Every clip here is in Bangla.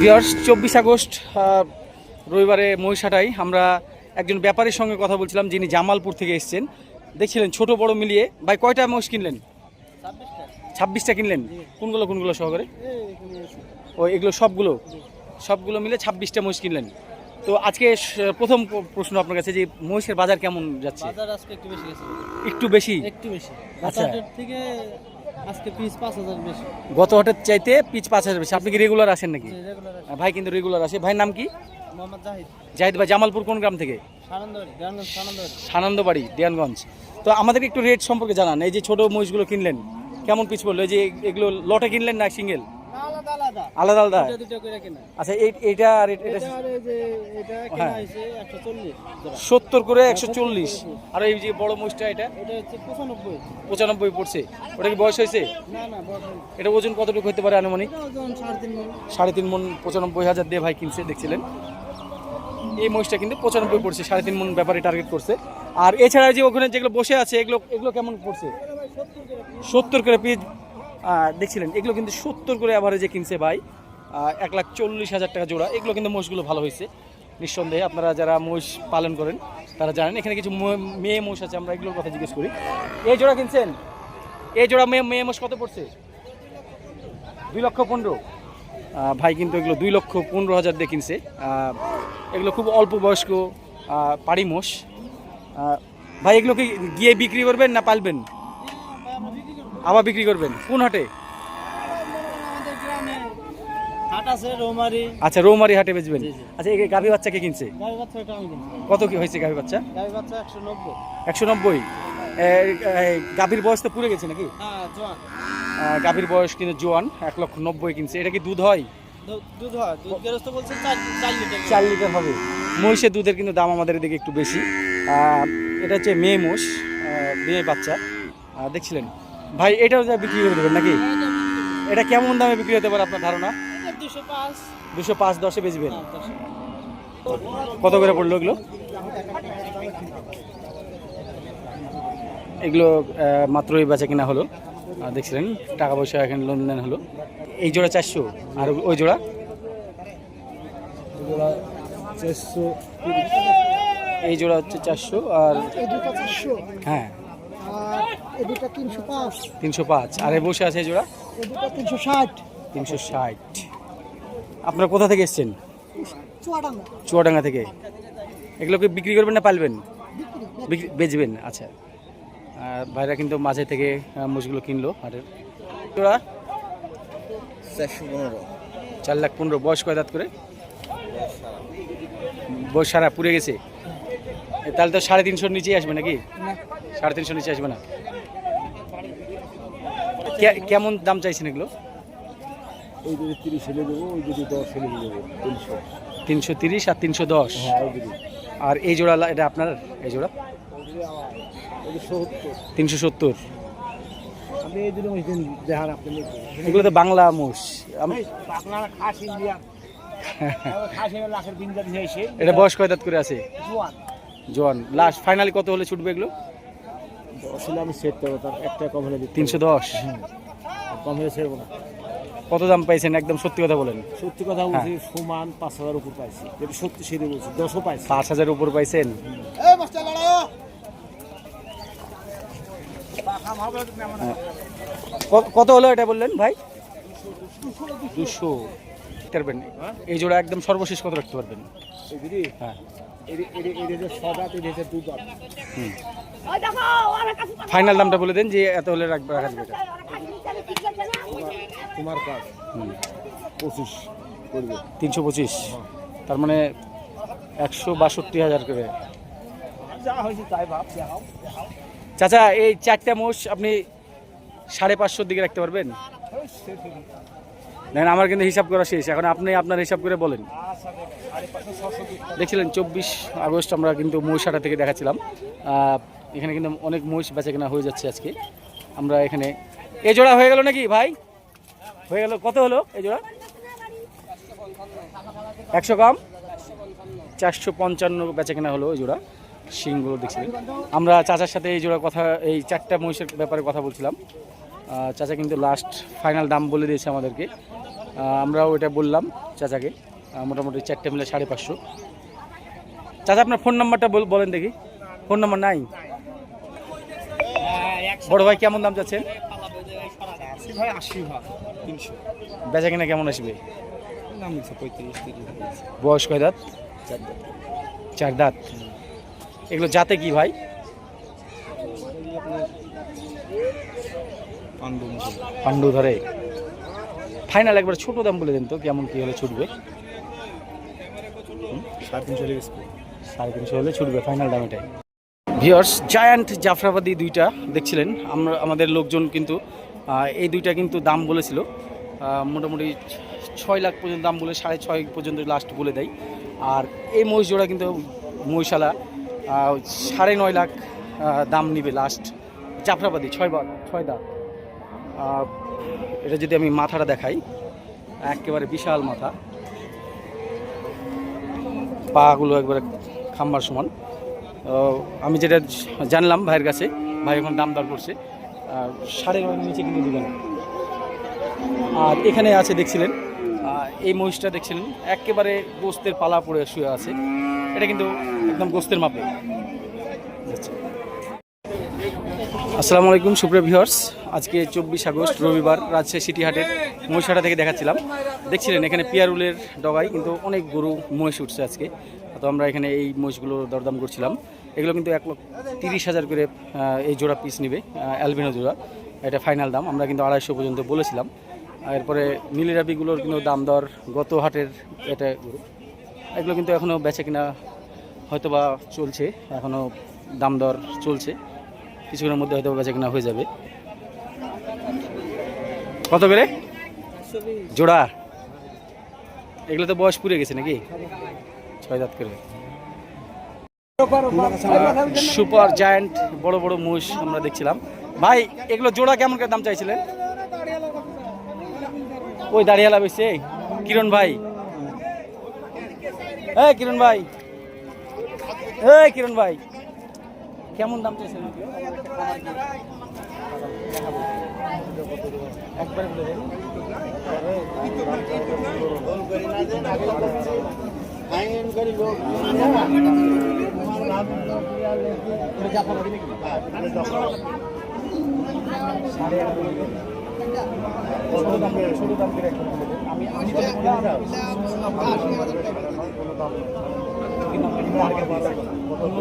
ভিওর্স চব্বিশ আগস্ট রবিবারে মহিষাটাই আমরা একজন ব্যাপারীর সঙ্গে কথা বলছিলাম যিনি জামালপুর থেকে এসেছেন। দেখছিলেন ছোট বড় মিলিয়ে। ভাই কয়টা মহিষ কিনলেন? ছাব্বিশটা কিনলেন? কোনগুলো কোনগুলো সহকারে? ও এগুলো সবগুলো? সবগুলো মিলে ছাব্বিশটা মহিষ কিনলেন। তো আজকে প্রথম প্রশ্ন আপনার কাছে যে মহিষের বাজার কেমন যাচ্ছে? বাজার আজকে একটু বেশি একটু বেশি? একটু বেশি। আচ্ছা। থেকে আজকে পিস পাঁচ হাজার বেশি। গত হাটের চাইতে পিচ পাঁচ হাজার বেশি। আপনি কি রেগুলার আসেন নাকি? ভাই কিন্তু রেগুলার আসে। ভাইয়ের নাম কি? মোহাম্মদ জাহিদ। জাহিদ ভাই জামালপুর কোন গ্রাম থেকে? সানন্দবাড়ি দেয়ানগঞ্জ তো আমাদেরকে একটু রেট সম্পর্কে জানান। এই যে ছোট মহিষগুলো কিনলেন কেমন পিছ পড়ল? এই যে এগুলো লটে কিনলেন না সিঙ্গেল আলাদা আলাদা। আচ্ছা এই এইটা আর এটা হ্যাঁ। সত্তর করে একশো চল্লিশ। আর এই যে বড় মহিষটা এটা? পঁচানব্বই। পড়ছে। ওটা কি বয়স হয়েছে? না না এটা ওজন কতটুকু হতে পারে আনুমানিক? সাড়ে তিন সাড়ে তিন মন পঁচানব্বই হাজার দিয়ে ভাই কিনছে দেখছিলেন? এই মহিষটা কিন্তু পঁচানব্বই পড়ছে সাড়ে তিন মন ব্যাপারে টার্গেট করছে। আর এছাড়া যে ওখানে যেগুলো বসে আছে এগুলো এগুলো কেমন পড়ছে? সত্তর করে। পিস দেখছিলেন, এগুলো কিন্তু সত্তর করে অ্যাভারেজে কিনছে ভাই। এক লাখ চল্লিশ হাজার টাকা জোড়া। এগুলো কিন্তু মোষগুলো ভালো হয়েছে, নিঃসন্দেহে। আপনারা যারা মোষ পালন করেন, তারা জানেন। এখানে কিছু মেয়ে মোষ আছে, আমরা এগুলোর কথা জিজ্ঞেস করি। এই জোড়া কিনছেন? এই জোড়া মেয়ে মেয়ে মোষ কত পড়ছে? দুই লক্ষ পনেরো। ভাই কিন্তু এগুলো দুই লক্ষ পনেরো হাজার দিয়ে কিনছে। এগুলো খুব অল্প বয়স্ক পাড়ি মোষ। ভাই এগুলো কি গিয়ে বিক্রি করবেন না পালবেন? আবার বিক্রি করবেন? কোন হাটে? আচ্ছা রৌমারি হাটে বেচবেন। আচ্ছা এই গাভী বাচ্চা কে কিনছে? কত কি হয়েছে গাভী বাচ্চা? একশো নব্বই। গাভীর বয়স তো পুড়ে গেছে নাকি? হ্যাঁ গাভীর বয়স কিন্তু জোয়ান এক লক্ষ নব্বই কিনছে। এটা কি দুধ হয়? হয়। চার লিটার হবে। মহিষের দুধের কিন্তু দাম আমাদের এদিকে একটু বেশি। এটা হচ্ছে মেয়ে মোষ মেয়ে বাচ্চা। দেখছিলেন? ভাই এটাও যা বিক্রি করে দেবেন নাকি? এটা কেমন দামে বিক্রি হতে পারে আপনার ধারণা? দুশো পাঁচ। দুশো বেচবেন? কত করে পড়ল এগুলো? এগুলো মাত্রই বেচা কিনা হলো। দেখছিলেন টাকা পয়সা এখানে লেনদেন হলো। এই জোড়া চারশো আর ওই জোড়া? এই জোড়া হচ্ছে চারশো আর হ্যাঁ। এই দুটা তিনশো পাঁচ। তিনশো পাঁচ। আর এ বসে আছে এই জোড়া? এই দুটা তিনশো ষাট। তিনশো ষাট। আপনারা কোথা থেকে এসছেন? চুয়াডাঙ্গা। চুয়াডাঙ্গা থেকে। এগুলোকে বিক্রি করবেন না পালবেন? বিক্রি বেচবেন আচ্ছা। আর ভাইরা কিন্তু মাঝে থেকে মোষগুলো কিনলো হাটের জোড়া? চারশো পনেরো। চার লাখ পনেরো। বয়স কয় দাঁত করে? বয়স সারা। পুড়ে গেছে। তাহলে তো সাড়ে তিনশোর নিচেই আসবে নাকি? সাড়ে তিনশোর নিচে আসবে না। কেমন দাম চাইছেন এগুলো? ওই যদি তিরিশ হলে দেবো ওই যদি দশ হলে দেবো তিনশো। তিনশো তিরিশ আর তিনশো দশ? হ্যাঁ আর এই জোড়া এটা আপনার? এই জোড়া? তিনশো সত্তর। এগুলো তো বাংলা মোষ। এটা বয়স কয় দাঁত করে আছে? জোয়ান। লাস্ট ফাইনালি কত হলে ছুটবে এগুলো? দশ হলে আমি সেট করব তার একটা কম হলে তিনশো দশ? কম হলে না। কত দাম পাইছেন? একদম সত্যি কথা বলেন। সত্যি কথা বলছি সমান পাঁচ হাজার উপর পাইছি। যেটা সত্যি সেটা বলছি দশও পাইছি। পাঁচ হাজার উপর পাইছেন? কত হলো এটা বললেন ভাই? দুশো। পারবেন এই জোড়া একদম সর্বশেষ কত রাখতে পারবেন? হ্যাঁ। এটা এটা দু দাঁত ফাইনাল দামটা বলে দেন যে এত হলে রাখবে রাখা যাবে তোমার কাজ। হুম। পঁচিশ করবে। তিনশো পঁচিশ। তার মানে একশো বাষট্টি হাজার করে। চাচা এই চারটা মোষ আপনি সাড়ে পাঁচশোর দিকে রাখতে পারবেন? দেখেন আমার কিন্তু হিসাব করা শেষ। এখন আপনি আপনার হিসাব করে বলেন। দেখছিলেন চব্বিশ আগস্ট আমরা কিন্তু মহিষাটা থেকে দেখাচ্ছিলাম। আহ, এখানে কিন্তু অনেক মহিষ বেচা কেনা হয়ে যাচ্ছে আজকে। আমরা এখানে, এ জোড়া হয়ে গেল নাকি ভাই? হয়ে গেল, কত হলো এই জোড়া? একশো কম চারশো পঞ্চান্ন বেচা কেনা হলো ওই জোড়া। শিংগুলো দেখছিলেন আমরা চাচার সাথে এই জোড়া কথা, এই চারটা মহিষের ব্যাপারে কথা বলছিলাম। চাচা কিন্তু লাস্ট ফাইনাল দাম বলে দিয়েছে আমাদেরকে। আমরাও এটা বললাম চাচাকে। মোটামুটি চারটে মিলে সাড়ে পাঁচশো। চাচা, আপনার ফোন নাম্বারটা বল- বলেন দেখি। ফোন নাম্বার নাই? বড় ভাই কেমন দাম তিনশো। বেচা কিনা কেমন আসবে? বয়স কয় দাঁত? চার দাঁত। এগুলো জাতে কি ভাই? পান্ডু পাণ্ডু ধরে। ফাইনাল একবার ছোট দাম বলে দেন তো কেমন কি হলে ছুটবে? সাড়ে তিনশো লেগে সাড়ে তিনশো হলে ছুটবে ফাইনাল দাম এটাই। ভিওর্স জায়ান্ট জাফরাবাদি দুইটা দেখছিলেন। আমরা, আমাদের লোকজন কিন্তু এই দুইটা কিন্তু দাম বলেছিল। মোটামুটি ছয় লাখ পর্যন্ত দাম বলে সাড়ে ছয় পর্যন্ত লাস্ট বলে দেয়। আর এই মহিষ জোড়া কিন্তু মহিষালা সাড়ে নয় লাখ দাম নিবে লাস্ট জাফরাবাদি, ছয় বার ছয় দাম এটা যদি আমি মাথাটা দেখাই, একেবারে বিশাল মাথা। পাগুলো একবারে খাম্বার সমান। আমি যেটা জানলাম ভাইয়ের কাছে, ভাই এখন দাম দর করছে। সাড়ে নয় নিচে কিনে দিবেন আর এখানে আছে, দেখছিলেন এই মহিষটা দেখছিলেন, একেবারে গোস্তের পালা পড়ে শুয়ে আছে। এটা কিন্তু একদম গোস্তের মাপে। আচ্ছা। আসসালামু আলাইকুম, সুপ্রিয় ভিউয়ার্স। আজকে চব্বিশ আগস্ট, রবিবার, রাজশাহী সিটি হাটের মহিষাটা থেকে দেখাচ্ছিলাম। দেখছিলেন, এখানে পিয়ারুলের ডগায় কিন্তু অনেক গরু মহিষ উঠছে আজকে। তো আমরা এখানে এই মহিষগুলো দরদাম করছিলাম। এগুলো কিন্তু এক লক্ষ তিরিশ হাজার করে এই জোড়া পিস নেবে অ্যালবিনো জোড়া। এটা ফাইনাল দাম আমরা কিন্তু আড়াইশো পর্যন্ত বলেছিলাম। এরপরে নীলিরাবিগুলোর কিন্তু দাম দর গত হাটের এটা এগুলো কিন্তু এখনও বেচে কিনা হয়তো বা চলছে এখনও দাম দর চলছে। কিছুক্ষণের মধ্যে হয়তো বেচা কিনা হয়ে যাবে। কত করে? জোড়া? এগুলো তো বয়স পুড়ে গেছে নাকি? ছয় দাঁত করে সুপার জায়ান্ট বড় বড় মুষ আমরা দেখছিলাম। ভাই এগুলো জোড়া কেমন করে দাম চাইছিলেন? ওই দাঁড়িয়ালা বেশি কিরণ ভাই। এই কিরণ ভাই। এই কিরণ ভাই। কেমন দাম চাইছেন? একবারে বলে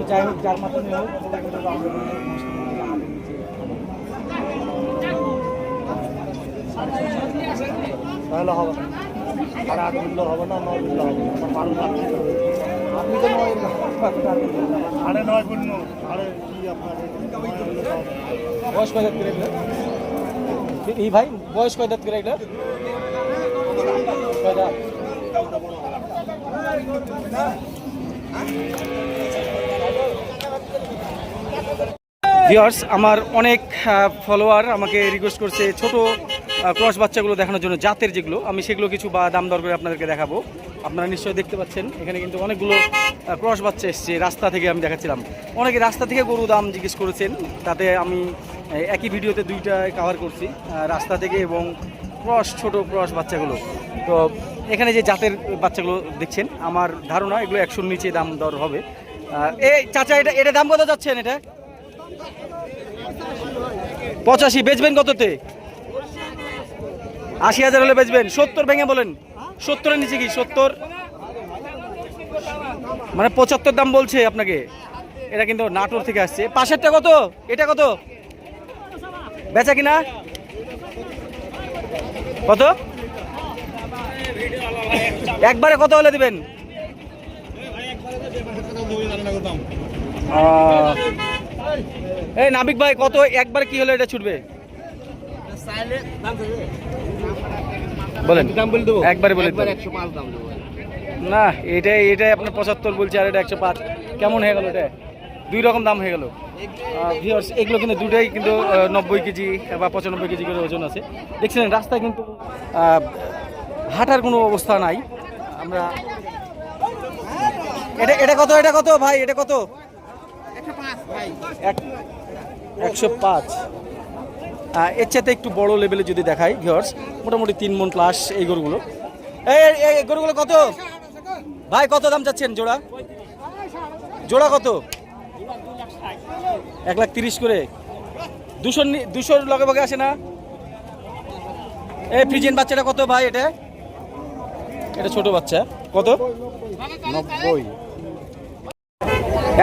যাই হোক যার মাধ্যমে হোক তাহলে হবে। আর আট মূল্য হবে না নয় মূল্য হবে না বারো লাখ আপনি তো নয় সাড়ে নয় মূল্য সাড়ে কি আপনার বয়স কয় করে এগুলো? এই ভাই বয়স কয় দাঁত করে এগুলো? কয় দাঁত? ভিউয়ার্স আমার অনেক ফলোয়ার আমাকে রিকোয়েস্ট করছে ছোট ক্রস বাচ্চাগুলো দেখানোর জন্য জাতের যেগুলো, আমি সেগুলো কিছু বা দাম দর করে আপনাদেরকে দেখাবো। আপনারা নিশ্চয়ই দেখতে পাচ্ছেন, এখানে কিন্তু অনেকগুলো ক্রস বাচ্চা এসছে রাস্তা থেকে আমি দেখাচ্ছিলাম। অনেকে রাস্তা থেকে গরু দাম জিজ্ঞেস করেছেন, তাতে আমি একই ভিডিওতে দুইটা কভার করছি রাস্তা থেকে এবং ক্রস, ছোট ক্রস বাচ্চাগুলো। তো এখানে যে জাতের বাচ্চাগুলো দেখছেন, আমার ধারণা এগুলো একশোর নিচে দাম দর হবে। এই চাচা, এটা এটা দাম কত যাচ্ছেন এটা? পঁচাশি, বেচবেন কততে? আশি হাজার হলে বেচবেন। সত্তর ভেঙে বলেন। সত্তরের নিচে কি? সত্তর? মানে পঁচাত্তর দাম বলছে আপনাকে। এটা কিন্তু নাটোর থেকে আসছে। পাশেরটা কত? এটা কত? বেচা কিনা? কত? একবারে কত হলে দিবেন? এই নাবিক ভাই, কত? একবারে কি হলে এটা ছুটবে? বলেন। দাম বলে দেবো? একবারে বলে। একশো পাঁচ দাম দেবো না এটাই এটাই আপনার পঁচাত্তর বলছে আর এটা একশো পাঁচ। কেমন হয়ে গেল এটা? দুই রকম দাম হয়ে গেল। ভিওর্স এগুলো কিন্তু দুটাই কিন্তু নব্বই কেজি বা পঁচানব্বই কেজি করে ওজন আছে। দেখছেন রাস্তায় কিন্তু হাঁটার কোনো অবস্থা নাই। আমরা এটা এটা কত? এটা কত ভাই? এটা কত? এক- একশো পাঁচ। আহ, এর চাইতে একটু বড় লেভেলে যদি দেখাই ভিওর্স মোটামুটি তিন মন প্লাস এই গরুগুলো। এই গরুগুলো কত? ভাই কত দাম চাচ্ছেন জোড়া? জোড়া কত? এক লাখ তিরিশ করে। দুশো দুশোর লগে বগে আসে না? এই ফ্রিজিয়ান বাচ্চাটা কত ভাই এটা? এটা ছোট বাচ্চা। কত? নব্বই।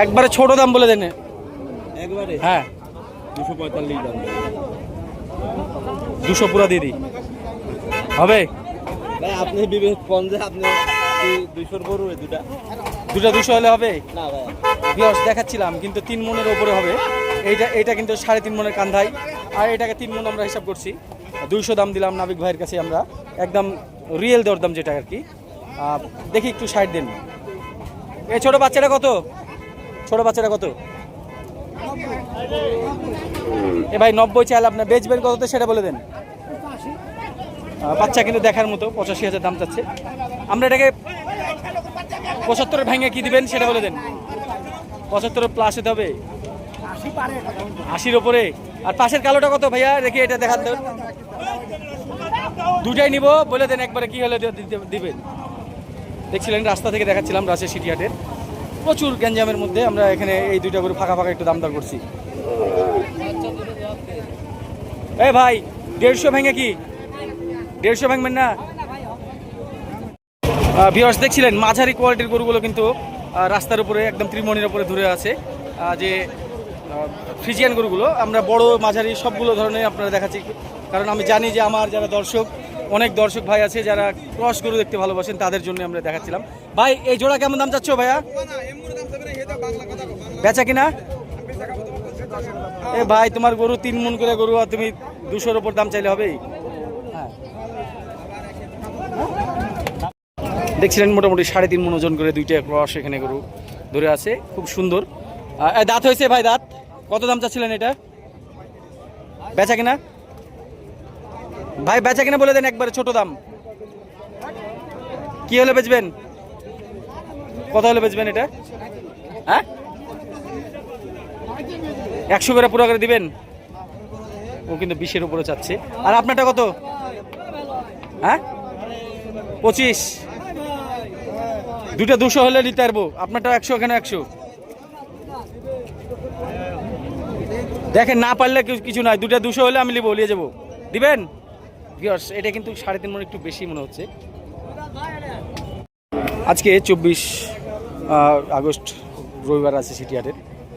একবারে ছোট দাম বলে দেন। একবারে? হ্যাঁ। দুশো পঁয়তাল্লিশ দাম। দুশো পুরা দিয়ে দিই। হবে? ভাই আপনি বিবেক আপনি দুইশোর গরু দুটা দুটা দুশো হলে হবে? না ভাই। দেখাচ্ছিলাম কিন্তু তিন মনের ওপরে হবে। এইটা এইটা কিন্তু সাড়ে তিন মনের কান্ধাই। আর এটাকে তিন মন আমরা হিসাব করছি। দুইশো দাম দিলাম নাবিক ভাইয়ের কাছে আমরা। একদম রিয়েল দরদাম যেটা আর কি। দেখি একটু সাইড দেন। এই ছোট বাচ্চাটা কত? ছোট বাচ্চাটা কত? এ ভাই, নব্বই চাইলে আপনার বেচবেন কততে সেটা বলে দেন। বাচ্চা কিন্তু দেখার মতো, পঁচাশি হাজার দাম চাচ্ছে। আমরা এটাকে পঁচাত্তরের ভেঙে কি দিবেন সেটা বলে দেন। পঁচাত্তরের প্লাস হতে হবে। আশির ওপরে। আর পাশের কালোটা কত ভাইয়া? রেখে এটা দেখান দেন দুটাই নিব, বলে দেন একবারে কি হলে দিবেন। দেখছিলেন, রাস্তা থেকে দেখাচ্ছিলাম রাজশাহী সিটি হাটের। প্রচুর গ্যাঞ্জামের মধ্যে আমরা এখানে এই দুইটা করে ফাঁকা ফাঁকা একটু দাম দর করছি। এই ভাই, দেড়শো ভেঙে কি? দেড়শো ভেঙবেন না? ভিওর্স দেখছিলেন, মাঝারি কোয়ালিটির গরুগুলো কিন্তু রাস্তার উপরে, একদম ত্রিমণির উপরে ধরে আছে। যে ফ্রিজিয়ান গরুগুলো, আমরা বড়, মাঝারি, সবগুলো ধরনের আপনারা দেখাচ্ছি। কারণ আমি জানি যে আমার যারা দর্শক, অনেক দর্শক ভাই আছে, যারা ক্রস গরু দেখতে ভালোবাসেন, তাদের জন্য আমরা দেখাচ্ছিলাম। ভাই, এই জোড়া কেমন দাম চাচ্ছ ভাইয়া? বেচা কিনা? এ ভাই, তোমার গরু তিন মন করে গরু আর তুমি দুশোর উপর দাম চাইলে হ্যাঁ দেখছিলেন মোটামুটি সাড়ে তিন মন ওজন করে দুইটা ক্রস এখানে গরু ধরে আছে, খুব সুন্দর। দাঁত হয়েছে ভাই, দাঁত। কত দাম চাচ্ছিলেন এটা? বেচা কিনা? ভাই, বেচা কিনা বলে দেন একবারে ছোট দাম। কি হলে বেচবেন? কত হলে বেচবেন এটা? হ্যাঁ? একশো করে পুরো করে দিবেন? ও কিন্তু বিশের উপরে চাচ্ছে। আর আপনারটা কত? হ্যাঁ? পঁচিশ। দুটো দুশো হলে নিতে পারব। আপনারটা একশো, এখানে একশো। দেখেন, না পারলে কিছু- নয় দুটো দুশো হলে আমি নিবো, নিয়ে যাব। দিবেন? এটা কিন্তু সাড়ে তিন মনে একটু বেশি মনে হচ্ছে। আজকে চব্বিশ আগস্ট রবিবার আছে সিটি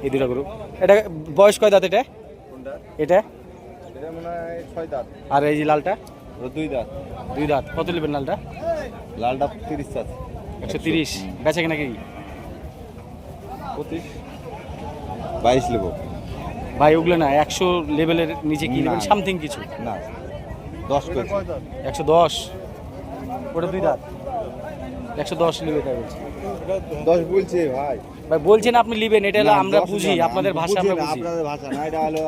এই দুটা গরু। এটা বয়স কয় দাঁত এটা? এটা? এটা ছয় দাঁত। আর এই যে লালটা? দুই দাঁত। দুই দাঁত। কত নেবেন লালটা? লালটা তিরিশ আছে একশো তিরিশ। বেচা কিনা কি? পঁচিশ। বাইশ নেব। ভাই ওগুলো না একশো লেভেলের নিচে কি নেবেন? সামথিং কিছু? না। দশ কেজি। একশো দশ। ওটা দুই দাঁত। একশো দশ নেবে তাই বলছি। দশ বলছে ভাই। ভাই বলছেন আপনি নেবেন এটা হলো আমরা বুঝি আপনাদের ভাষা আমরা বুঝি। আপনাদের ভাষা না এটা হলো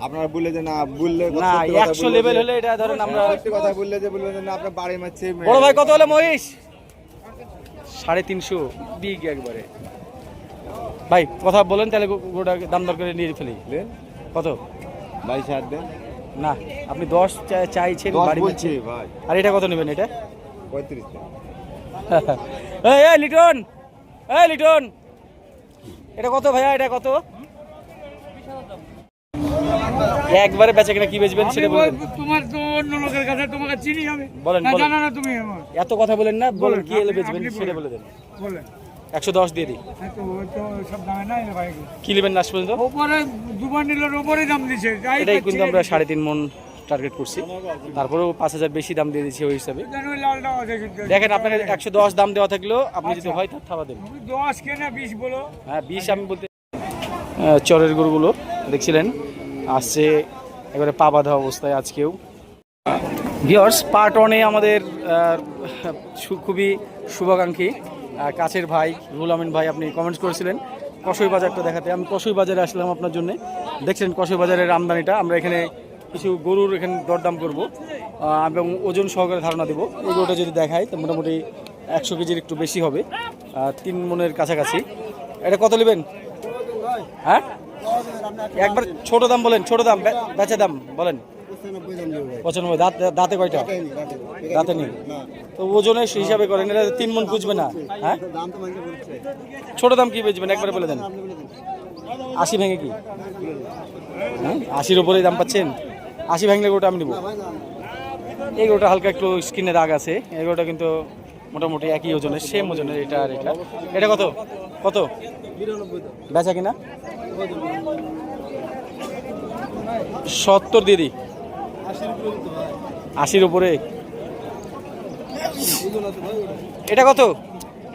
আপনারা বললে যে না বললে না সত্যি কথা একশো বললে লেভেল হলে এটা ধরেন আমরা সত্যি কথা বললে যে বলবেন না আপনার বাড়ি মারছে বড় ভাই কত হলো মহিষ? সাড়ে তিনশো বিগ একবারে। ভাই কথা বলেন তাহলে গোটা দাম দর করে নিয়ে ফেলি। কত? বাইশ হাজার দেন। না আপনি দশ চাই- চাইছেন বাড়ি বলছে মারছেন। ভাই। আর এটা কত নেবেন এটা? পঁয়ত্রিশ এই লিটন! এই লিটন! এটা কত ভাইয়া? এটা কত? একবারে বেচা কিনা কি বেচবেন সেটা বলেন। তোমার তো অন্য লোকের কাছে তোমাকে চিনি আমি। বলেন, না বলেন। জানা না তুমি আমার। এত কথা বলেন না বলেন বলেন, কি এলে বেচবেন সেটা বলে দেন। বলে একশো দশ দিয়ে দিই। হ্যাঁ কি নেবেন লাস্ট পর্যন্ত? দুবার দাম দিছে। এটাই কিন্তু আমরা সাড়ে তিন মন টার্গেট করছি। তারপরেও পাঁচ হাজার বেশি দাম দিয়ে দিচ্ছি ওই হিসাবে। দেখেন আপনাকে একশো দশ দাম দেওয়া থাকলেও আপনি যদি হয় তার থাবা দেন। তুমি দশ কেনা বিশ বলো। হ্যাঁ বিষ আমি বলতে চরের গরুগুলো দেখছিলেন? আসছে এবারে পা বাঁধা অবস্থায় আজকেও। ভিওর্স পার্ট ওয়ানে আমাদের খুবই শুভাকাঙ্ক্ষী কাছের ভাই রুল আমিন ভাই আপনি কমেন্টস করেছিলেন। কসই বাজারটা দেখাতে। আমি কসই বাজারে আসলাম আপনার জন্য। দেখছেন কসই বাজারের আমদানিটা। আমরা এখানে কিছু গরুর এখানে দরদাম করব এবং ওজন সহকারে ধারণা দেবো। এই যদি দেখাই, তো মোটামুটি একশো কেজির একটু বেশি হবে তিন মনের কাছাকাছি। এটা কত নেবেন? হ্যাঁ? একবার ছোট দাম বলেন, ছোট দাম বেচা দাম বলেন। পঁচানব্বই, দাঁত, দাঁতে কয়টা? দাঁতে নেই। তো ওজনের হিসাবে করেন, এটা তিন মন বুঝবে না। হ্যাঁ? ছোট দাম কি বেচবেন? একবারে বলে দেন। আশি ভেঙে কি? হ্যাঁ? আশির ওপরেই দাম পাচ্ছেন? আশি ভেঙলে গোটা আমি নেব। এই গোটা হালকা একটু স্কিনে দাগ আছে এই গোটা কিন্তু মোটামুটি একই ওজনের সেম ওজনের এটা আর এটা। এটা কত? কত? বেচা কিনা? সত্তর দিদি। আশির উপরে। এটা কত?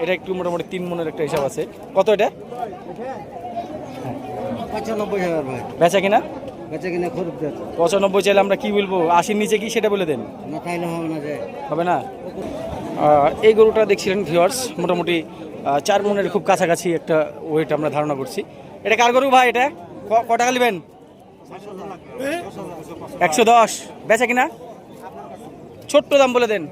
এটা একটু মোটামুটি তিন মনের একটা হিসাব আছে। কত এটা? বেচা কিনা? বেচা কিনে খরচ পঁচানব্বই চাইলে আমরা কি বলব? আশির নিচে কি সেটা বলে দেন? না হবে না যে। হবে না? এই গরুটা দেখছিলেন ভিওয়ার্স মোটামুটি চার মনের খুব কাছাকাছি একটা ওয়েট আমরা ধারণা করছি। এটা কার গরু ভাই এটা? ক- টাকা নেবেন একশো দশ। বেচা কিনা? ছোট্ট দাম বলে দেন।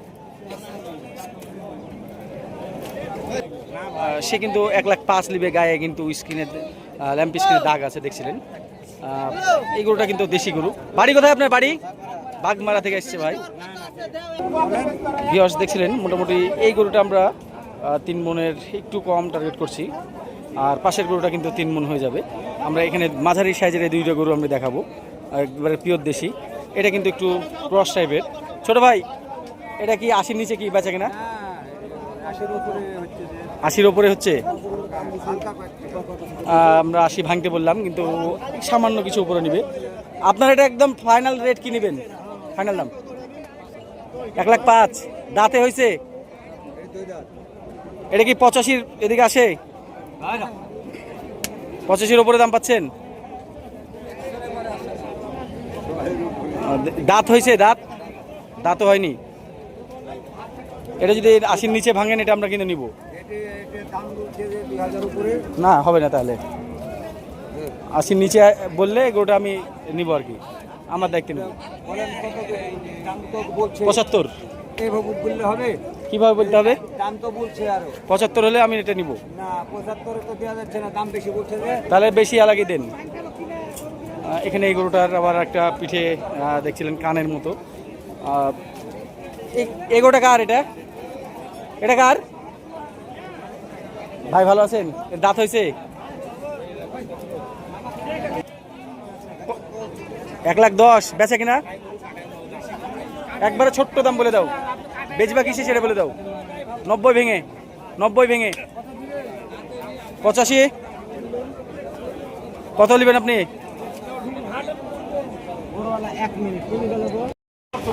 সে কিন্তু এক লাখ পাঁচ লিবে গায়ে কিন্তু স্ক্রিনের ল্যাম্প স্ক্রিনের দাগ আছে দেখছিলেন। এই গরুটা কিন্তু দেশি গরু। বাড়ি কোথায় আপনার বাড়ি? বাগমারা থেকে এসছে ভাই। ভিওস দেখছিলেন, মোটামুটি এই গরুটা আমরা তিন মনের একটু কম টার্গেট করছি। আর পাশের গরুটা কিন্তু তিন মন হয়ে যাবে। আমরা এখানে মাঝারি সাইজের এই দুইটা গরু আমরা দেখাবো। একবারে পিওর দেশি। এটা কিন্তু একটু ক্রস টাইপের ছোট ভাই, এটা কি আশির নিচে কি বেচা কিনা? আশির ওপরে হচ্ছে। আমরা আশি ভাঙতে বললাম, কিন্তু সামান্য কিছু উপরে নিবে। আপনার এটা একদম ফাইনাল রেট কি নেবেন? ফাইনাল দাম? এক লাখ পাঁচ। দাঁতে হয়েছে এটা কি পঁচাশির এদিকে আসে? পঁচাশির ওপরে দাম পাচ্ছেন? দাঁত হয়েছে দাঁত? দাঁতও হয়নি। এটা যদি আশির নিচে ভাঙেন, এটা আমরা কিন্তু নিব। না হবে না তাহলে। আশির নিচে বললে গোটা আমি নিব আর কি। আমার দায়িত্ব নেব। পঁচাত্তর। হবে? কীভাবে বলতে হবে? দাম তো বলছে আরও। পঁচাত্তর হলে আমি এটা নিব। না পঁচাত্তরে তো দেওয়া যাচ্ছে না দাম বেশি বলছে তাহলে বেশি আলাগে দেন। এখানে এই গরুটার আবার একটা পিঠে দেখছিলেন কানের মতো। এই কার এটা? এটা কার? ভাই ভালো আছেন? দাঁত হয়েছে? এক লাখ দশ বেচে কিনা? একবারে ছোট্ট দাম বলে দাও। বেচবা কিসে সেটা বলে দাও। নব্বই ভেঙে নব্বই ভেঙে। পঁচাশি। কত নেবেন আপনি?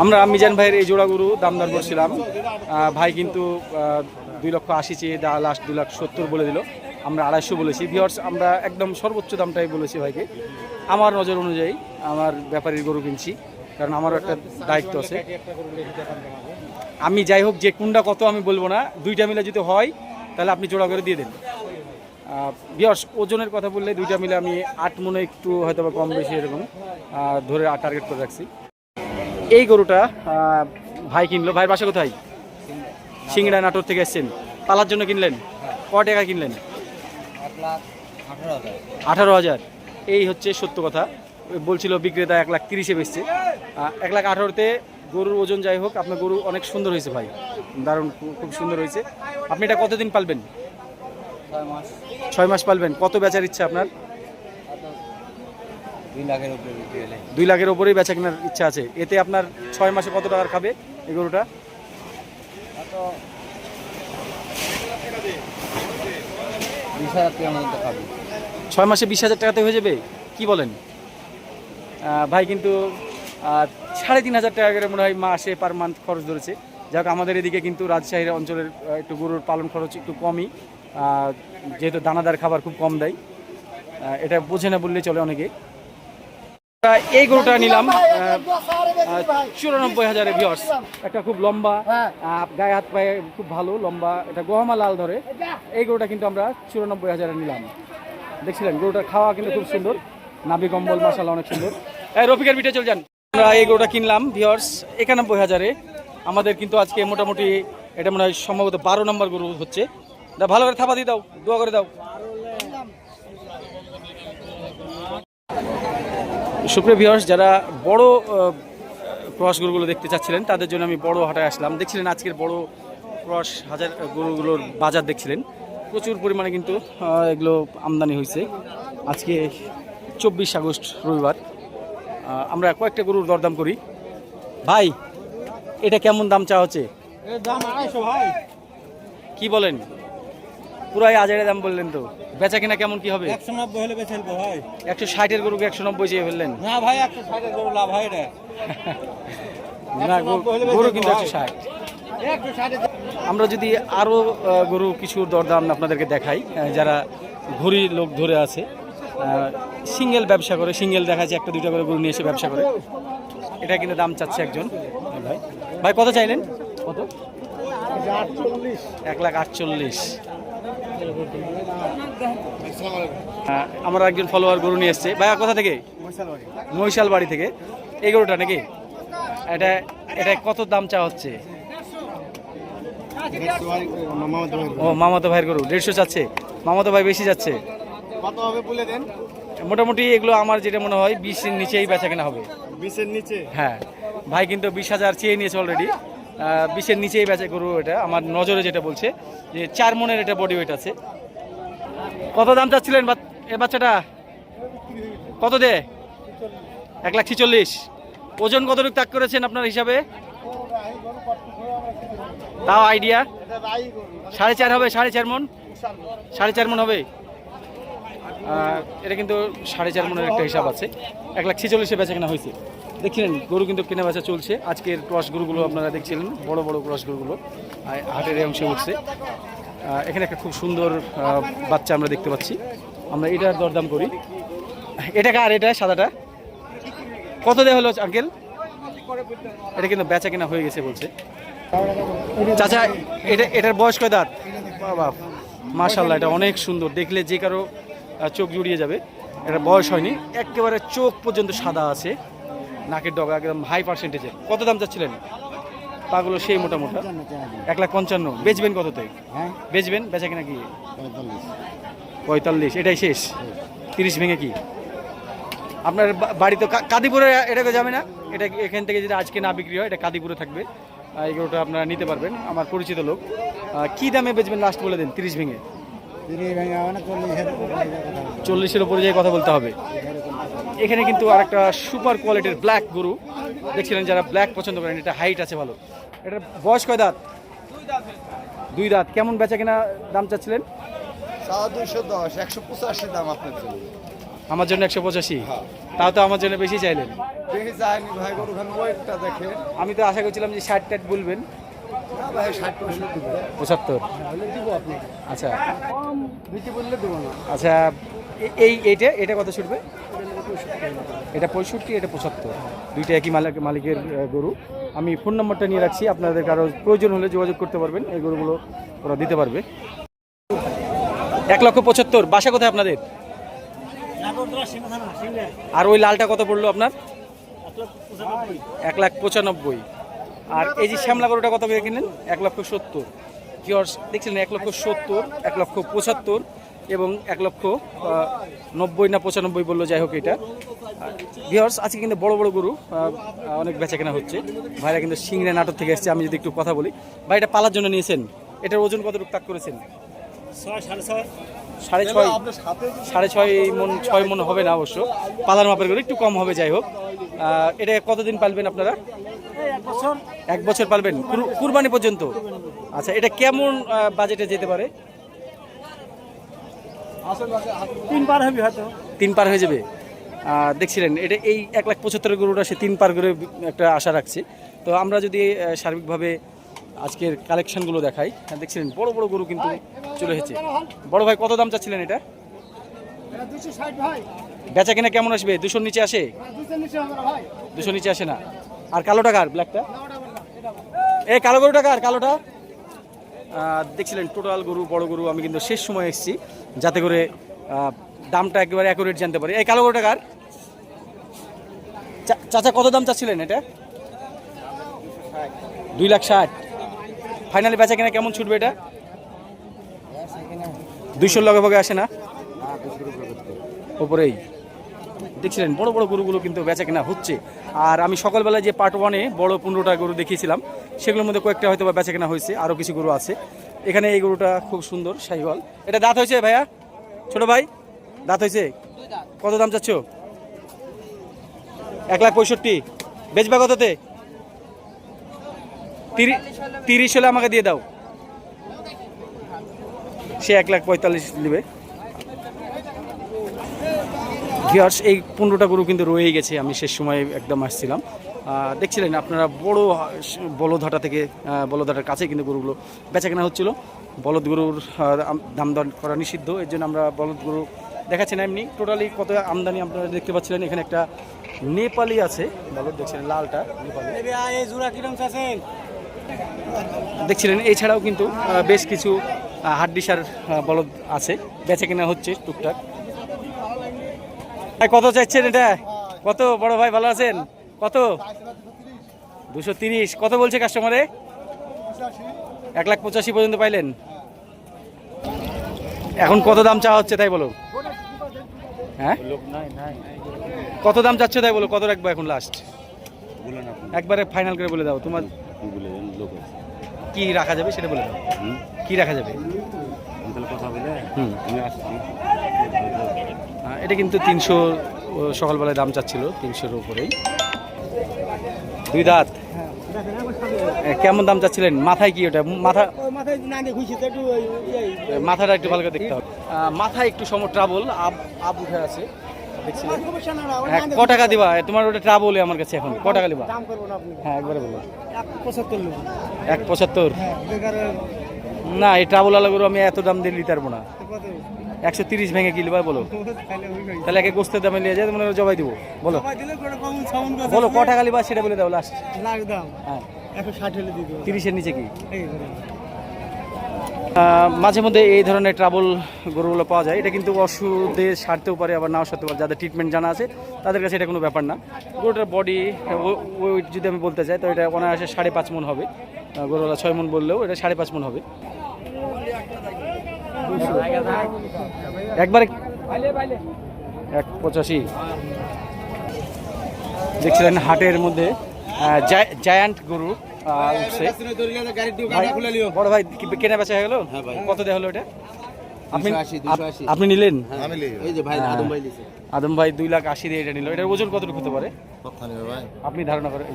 আমরা মিজান ভাইয়ের এই জোড়া গরু দামদার করছিলাম। আহ, ভাই কিন্তু দুই লক্ষ আশি চেয়ে দা লাস্ট দুই লাখ সত্তর বলে দিল। আমরা আড়াইশো বলেছি। ভিওর্স আমরা একদম সর্বোচ্চ দামটাই বলেছি ভাইকে। আমার নজর অনুযায়ী আমার ব্যাপারীর গরু কিনছি, কারণ আমারও একটা দায়িত্ব আছে। আমি যাই হোক, যে কোনটা কত আমি বলব না। দুইটা মিলে যদি হয়, তাহলে আপনি জোড়া করে দিয়ে দেন। বিয়স ওজনের কথা বললে দুইটা মিলে আমি আট মনে একটু হয়তো কম বেশি এরকম ধরে টার্গেট করে রাখছি। এই গরুটা ভাই কিনলো। ভাইয়ের বাসা কোথায়? সিংড়া নাটোর থেকে এসছেন। পালার জন্য কিনলেন? ক টাকা কিনলেন? আঠারো হাজার। এই হচ্ছে সত্য কথা। বলছিল বিক্রেতা এক লাখ তিরিশে বেচছে। এক লাখ আঠারোতে গরুর ওজন যাই হোক, আপনার গরু অনেক সুন্দর হয়েছে ভাই। দারুণ, খুব সুন্দর হয়েছে। আপনি এটা কতদিন পালবেন? ছয় মাস পালবেন। কত বেচার ইচ্ছা আপনার? দুই লাখের ওপরেই বেচা কেনার ইচ্ছা আছে। এতে আপনার ছয় মাসে কত টাকার খাবে এই গরুটা? খাবি। ছয় মাসে বিশ হাজার টাকাতে হয়ে যাবে? কি বলেন? ভাই কিন্তু সাড়ে তিন হাজার টাকা করে মনে হয় মাসে পার মান্থ খরচ ধরেছে। যাক আমাদের এদিকে কিন্তু রাজশাহীর অঞ্চলের একটু গরুর পালন খরচ একটু কমই। যেহেতু দানাদার খাবার খুব কম দেয়। এটা বোঝে না বললে চলে অনেকে। এই গরুটা নিলাম চুরানব্বই হাজারের ভিওর্স একটা খুব লম্বা গায়ে হাত পায়ে খুব ভালো লম্বা এটা গহমা লাল ধরে। এই গরুটা কিন্তু আমরা চুরানব্বই হাজারে নিলাম। দেখছিলেন গরুটার খাওয়া কিন্তু খুব সুন্দর। নাভি কম্বল মশালা অনেক সুন্দর। এই রফিকের পিঠে চলে যান। আমরা এই গরুটা কিনলাম ভিওর্স একানব্বই হাজারে। আমাদের কিন্তু আজকে মোটামুটি এটা মনে হয় সম্ভবত বারো নম্বর গরু হচ্ছে। দা ভালো করে থাপা দিয়ে দাও দোয়া করে দাও। সুপ্রিয় ভিউয়ার্স যারা বড় ক্রস গরুগুলো দেখতে চাচ্ছিলেন তাদের জন্য আমি বড় হাটায় আসলাম। দেখছিলেন আজকের বড় ক্রস হাজার গরুগুলোর বাজার দেখছিলেন। প্রচুর পরিমাণে কিন্তু এগুলো আমদানি হয়েছে। আজকে চব্বিশ আগস্ট রবিবার। আমরা কয়েকটা গরুর দরদাম করি। ভাই এটা কেমন দাম চা হচ্ছে? দাম ভাই। কি বলেন? পুরাই আজারে দাম বললেন তো। বেচা কিনা কেমন কি হবে? একশো নব্বই হলে বেছে নেব ভাই। একশো ষাটের গরুকে একশো নব্বই চেয়ে ফেললেন। না ভাই একশো ষাটের গরু লাভ হয় রে না গরু- কিন্তু একশো ষাট। আমরা যদি আরও গরু কিছুর দরদাম আপনাদেরকে দেখাই যারা ঘুরি লোক ধরে আছে সিঙ্গেল ব্যবসা করে সিঙ্গেল দেখা যাচ্ছে একটা দুইটা করে গরু নিয়ে এসে ব্যবসা করে। এটা কিন্তু দাম চাচ্ছে একজন ভাই। ভাই কত চাইলেন? কত? এক লাখ আটচল্লিশ। আমরা একজন ফলোয়ার গরু নিয়ে এসছে। ভাইয়া কোথা থেকে? মহিশাল বাড়ি থেকে। এই গরুটা নাকি? এটা এটা কত দাম চা হচ্ছে? ও মামাতো ভাইয়ের গরু। দেড়শো চাচ্ছে। মামাতো ভাই বেশি যাচ্ছে। কত হবে বলে দেন? মোটামুটি এগুলো আমার যেটা মনে হয় বিশের নিচেই বেচা কেনা হবে। বিশের নিচে? হ্যাঁ। ভাই কিন্তু বিশ হাজার চেয়ে নিয়েছে অলরেডি বিশের নিচেই বেচা গরু এটা। আমার নজরে যেটা বলছে, যে চার মনের এটা বডি ওয়েট আছে। কত দাম চাচ্ছিলেন এ বাচ্চাটা? কত দে? এক লাখ ছিচল্লিশ। ওজন কতটুকু তাক করেছেন আপনার হিসাবে? তাও আইডিয়া সাড়ে চার হবে, সাড়ে চার মন? সাড়ে চার মন হবে। এটা কিন্তু সাড়ে চার মনের একটা হিসাব আছে। এক লাখ ছেচল্লিশে বেচা কেনা হয়েছে। দেখছিলেন, গরু কিন্তু কেনা বেচা চলছে। আজকের ক্রস গরুগুলো আপনারা দেখছিলেন, বড় বড় ক্রস গরুগুলো হাটের অংশে উঠছে। এখানে একটা খুব সুন্দর বাচ্চা আমরা দেখতে পাচ্ছি। আমরা এটার দরদাম করি। এটা কার? এটা সাদাটা? কত দেওয়া হলো আঙ্কেল? এটা কিন্তু বেচা কেনা হয়ে গেছে বলছে। চাচা, এটা, এটার বয়স কয় দাঁত? বাবা মাশাল্লাহ এটা অনেক সুন্দর। দেখলে যে কারও চোখ জুড়িয়ে যাবে। এটা বয়স হয়নি। একেবারে চোখ পর্যন্ত সাদা আছে। নাকের ডগা একদম হাই পার্সেন্টেজের কত দাম চাচ্ছিলেন? পাগুলো সেই মোটা মোটা এক লাখ পঞ্চান্ন। বেচবেন কততে হ্যাঁ। বেচবেন? বেচা কিনা কি? পঁয়তাল্লিশ। এটাই শেষ? তিরিশ ভেঙে কি? আপনার বা- বাড়ি তো কা- কাদিপুরে এটাকে যাবে না? এটা এখান থেকে যদি আজকে না বিক্রি হয় এটা কাদিপুরে থাকবে। গরুটা আপনারা নিতে পারবেন। আমার পরিচিত লোক। কি দামে বেচবেন? লাস্ট বলে দেন তিরিশ ভেঙে। চল্লিশের চল্লিশের উপরে যেয়ে কথা বলতে হবে। এখানে কিন্তু আরেকটা সুপার কোয়ালিটির ব্ল্যাক গরু। দেখছিলেন যারা ব্ল্যাক পছন্দ করেন এটা হাইট আছে ভালো। এটার বয়স কয় দাঁত? দুই দাঁত। কেমন বেচা কিনা দাম চাচ্ছিলেন? দুইশো দশ একশো পঁচাশি দাম আপনার জন্য। আমার জন্য একশো পঁচাশি? তাও তো আমার জন্য বেশি চাইলেন। ভাই খান ওয়েটটা দেখে আমি তো আশা করছিলাম যে ষাট টাট বলবেন। পঁচাত্তর? আচ্ছা। বেশি আচ্ছা এই এইটা এটা কত ছুটবে? এটা পঁয়ষট্টি, এটা পঁচাত্তর। দুইটা একই মালিক মালিকের গরু। আমি ফোন নম্বরটা নিয়ে রাখছি, আপনাদের কারও প্রয়োজন হলে যোগাযোগ করতে পারবেন, এই গরুগুলো ওরা দিতে পারবে। এক লক্ষ পঁচাত্তর, বাসা কোথায় আপনাদের? আর ওই লালটা কত পড়ল আপনার? এক লাখ পঁচানব্বই। আর এই যে শ্যামলা গরুটা কত করে কিনলেন? এক লক্ষ সত্তর। কিয়র্স দেখছিলেন, এক লক্ষ সত্তর, এক লক্ষ পঁচাত্তর। এবং এক লক্ষ নব্বই না পঁচানব্বই বলল যাই হোক এটা। ভিওর্স আজকে কিন্তু বড় বড় গরু অনেক বেচা কেনা হচ্ছে। ভাইরা কিন্তু সিংড়া নাটক থেকে এসছে আমি যদি একটু কথা বলি। ভাই এটা পালার জন্য নিয়েছেন? এটার ওজন কতটুকু তাক করেছেন? সাড়ে ছয়। সাড়ে ছয় মন ছয় মন হবে না অবশ্য। পালার মাপের করে একটু কম হবে যাই হোক। এটা কতদিন পালবেন আপনারা? এক বছর। পালবেন? কুরবানি পর্যন্ত? আচ্ছা এটা কেমন বাজেটে যেতে পারে? তিন পার হবে হয়তো। তিন পার হয়ে যাবে। দেখছিলেন এটা এই এক লাখ পঁচাত্তর গরুটা সে তিন পার করে একটা আশা রাখছে। তো আমরা যদি সার্বিকভাবে আজকের কালেকশনগুলো দেখাই হ্যাঁ, দেখছিলেন বড় বড় গরু কিন্তু চলে এসেছে। বড় ভাই কত দাম চাচ্ছিলেন এটা? বেচা কিনা কেমন আসবে? দুশোর নিচে আসে? দুশো নিচে আমরা ভাই। দুশো নিচে আসে না। আর কালো টাকার ব্ল্যাকটা এই কালো গরু টাকার কালোটা? দেখছিলেন টোটাল গরু বড় গরু আমি কিন্তু শেষ সময় এসেছি। যাতে করে দামটা একেবারে অ্যাকুরেট জানতে পারি। এই কালো গরু টাকার চা- চাচা কত দাম চাচ্ছিলেন এটা? দুই লাখ ষাট। ফাইনালি বেচা কিনা কেমন ছুটবে এটা? দুইশোর লগে ভগে আসে না? ওপরেই। দেখছিলেন, বড় বড় গরুগুলো কিন্তু বেচা কেনা হচ্ছে। আর আমি সকালবেলায় যে পার্ট ওয়ানে বড় পনেরোটা গরু দেখিয়েছিলাম, সেগুলোর মধ্যে কয়েকটা হয়তো বেচা কেনা হয়েছে আরও কিছু গরু আছে। এখানে এই গরুটা খুব সুন্দর শাহিওয়াল এটা দাঁত হয়েছে ভাইয়া? ছোট ভাই? দাঁত হয়েছে? কত দাম চাচ্ছ? এক লাখ পঁয়ষট্টি। বেচবা কততে? তিরিশ হলে আমাকে দিয়ে দাও। সে এক লাখ পঁয়তাল্লিশ নেবে। এই পনেরোটা গরু কিন্তু রয়েই গেছে। আমি শেষ সময় একদম আসছিলাম। দেখছিলেন আপনারা বড় বলদহাটা থেকে আহ, বলদহাটার কাছে কিন্তু গরুগুলো বেচা কেনা হচ্ছিল। বলদ গরুর দাম দর করা নিষিদ্ধ। এর জন্য আমরা বলদ গরু দেখাচ্ছি না এমনি। টোটালি কত আমদানি আপনারা দেখতে পাচ্ছিলেন। এখানে একটা নেপালি আছে। বলদ দেখছিলেন লালটা নেপালি। দেখছিলেন এছাড়াও কিন্তু বেশ কিছু হাড্ডিসার বলদ আছে। বেচে কেনা হচ্ছে টুকটাক। কত চাইছেন এটা? কত? বড় ভাই ভালো আছেন? কত? দুশো তিরিশ। কত বলছে কাস্টমারে এক লাখ পঁচাশি পর্যন্ত পাইলেন। এখন কত দাম চাওয়া হচ্ছে তাই বলো? হ্যাঁ? কত দাম চাচ্ছ তাই বলো? কত রাখব এখন লাস্ট একবারে ফাইনাল করে বলে দাও। তোমার কি রাখা যাবে সেটা বলে দাও। কি রাখা যাবে? আহ, এটা কিন্তু তিনশো সকালবেলায় দাম চাচ্ছিল তিনশোর উপরেই। দুই দাঁত? কেমন দাম চাচ্ছিলেন? মাথায় কি ওটা? মাথা মাথাটা একটু ভালো করে দেখতে হবে। মাথায় একটু সম ট্রাবল আপ আপ উঠে আছে হ্যাঁ, ক টাকা দিবা? তোমার ওটা ট্রাবলে আমার কাছে এখন। ক টাকা দিবা? হ্যাঁ একবারে বলো এক পঁচাত্তর হ্যাঁ না এই ট্রাবল আলা গরু আমি এত দাম দিয়ে নিতে পারব না। একশো তিরিশ ভেঙে কিনবা বলো। তাহলে একে গোস্তের দামে নিয়ে যায় মনে জবাই দিব বলো। বলো ক টাকা লিবা সেটা বলে দাও লাস্ট লাখ দাম। হ্যাঁ। একশো ষাট হলে দিয়ে তিরিশের নিচে কি? মাঝে মধ্যে এই ধরনের ট্রাবল গরুগুলো পাওয়া যায়। এটা কিন্তু ওষুধে সারতেও পারে আবার নাও সারতে পারে। যাদের ট্রিটমেন্ট জানা আছে তাদের কাছে এটা কোনো ব্যাপার না। গরুটার বডি ওয়েট যদি আমি বলতে চাই তো এটা অনায়াসে সাড়ে পাঁচ মন হবে। গরুওয়ালা ছয় মন বললেও এটা সাড়ে পাঁচ মন হবে। একবারে এক পঁচাশি। দেখছিলেন হাটের মধ্যে জায়ান্ট গরু উঠছে। বড় ভাই কেনা বেচা হয়ে গেল? কত দেওয়া হলো এটা? আপনি আপনি নিলেন? এই যে ভাই আদম ভাই লিখে আদম ভাই দুই লাখ আশি দিয়ে এটা নিল। এটার ওজন কতটুকু হতে পারে? আপনি ধারণা করেন?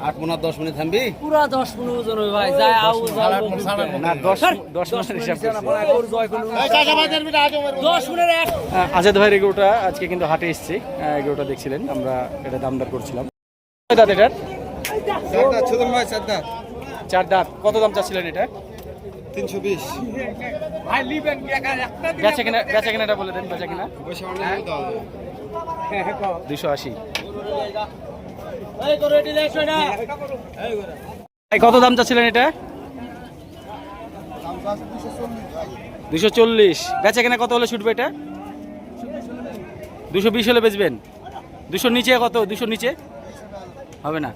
আট মিনিট দশ মিনিট থামবি? পুরা দশ ওজন হবে ভাই যায় আউ যাও না দশ দশ মাসের হিসাব করছি। দশ মিনিট এক আজাদ ভাইয়ের এগুলোটা আজকে কিন্তু হাটে এসছে। এগুলোটা দেখছিলেন আমরা এটা দাম দামদার করছিলাম। দাঁত এটার? চার দাঁত। কত দাম চাচ্ছিলেন এটা? তিনশো বিশ। ভাই লিবেন একা? একটা দিলে- বেচা কিনা বেচা কিনাটা বলে দেন বেচা কিনা। হ্যাঁ, হ্যাঁ। দুশো আশি। কত দাম চাচ্ছিলেন এটা? দুশো চল্লিশ। বেচা কেনা কত হলে ছুটবে এটা? দুশো বিশ হলে বেচবেন? দুশোর নিচে কত? দুশোর নিচে? হবে না।